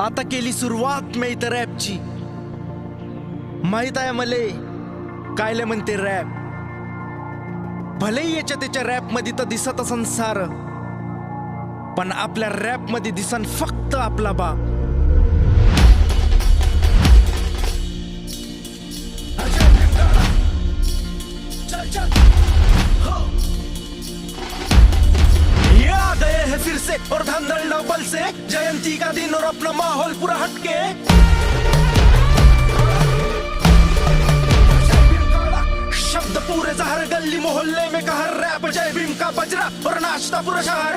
आता केली सुरुवात मी इथं रॅपची माहीत आहे मले कायले म्हणते रॅप. भलेही याच्या त्याच्या रॅपमध्ये तर दिसत असन सार पण आपल्या रॅपमध्ये दिसन फक्त आपला बाप. से और धंधल डबल से। जयंती का दिन और अपना माहौल पूरा हटके। शब्द पूरे जहर, गली मोहल्ले में कहर रैप, जय भीम का बजरा और नाश्ता पूरा शहर।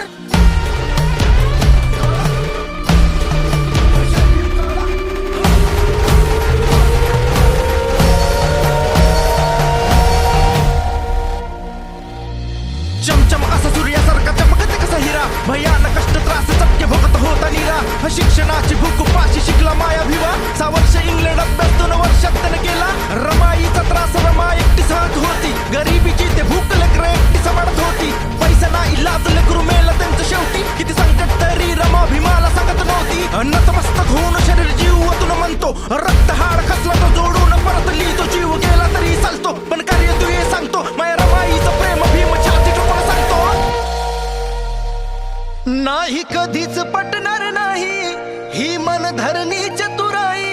शिक्षणाची भूक पाशी शिकला माया भिवा. सहा वर्ष इंग्लंड अभ्यास दोन वर्षात त्याने केला. रमाईचा त्रास रमा एकटी सहज होती. गरिबीची ते भूक लेकर एकटी समडत होती. पैसा ना इलाज लेकरू मेला त्यांचं शेवटी. किती संकट तरी रमा भीमाला सांगत नव्हती. नतमस्तक होऊन शरीर जीवतून म्हणतो रक्त हाड खसला तो जोडून परत लिहितो जीव गेला तरी चालतो. पण कार्य तू हे सांगतो माया रमाईचं प्रेम भीम छाती टोपण सांगतो. नाही कधीच पटणार नाही. ही मन धरणी चतुराई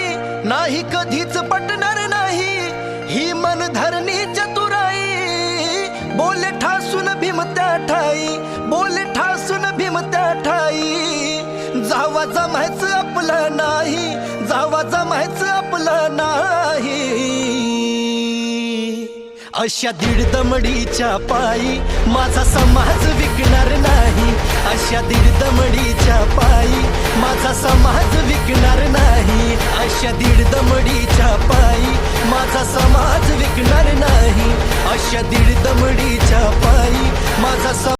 नाही कधीच पटणार नाही. ही मन धरणी चतुराई बोले ठासून भीम त्या ठाई बोले ठासून भीम त्या ठाई. जावा जमायचं आपलं नाही जावा जमायचं आपलं नाही. अशा दीड दमडीच्या पायी माझा समाज विकणार नाही. अशा दीड दमडीच्या पायी माझा समाज विकणार नाही. अशा दीड दमडीच्या पायी माझा समाज विकणार नाही. अशा दीड दमडीच्या पायी माझा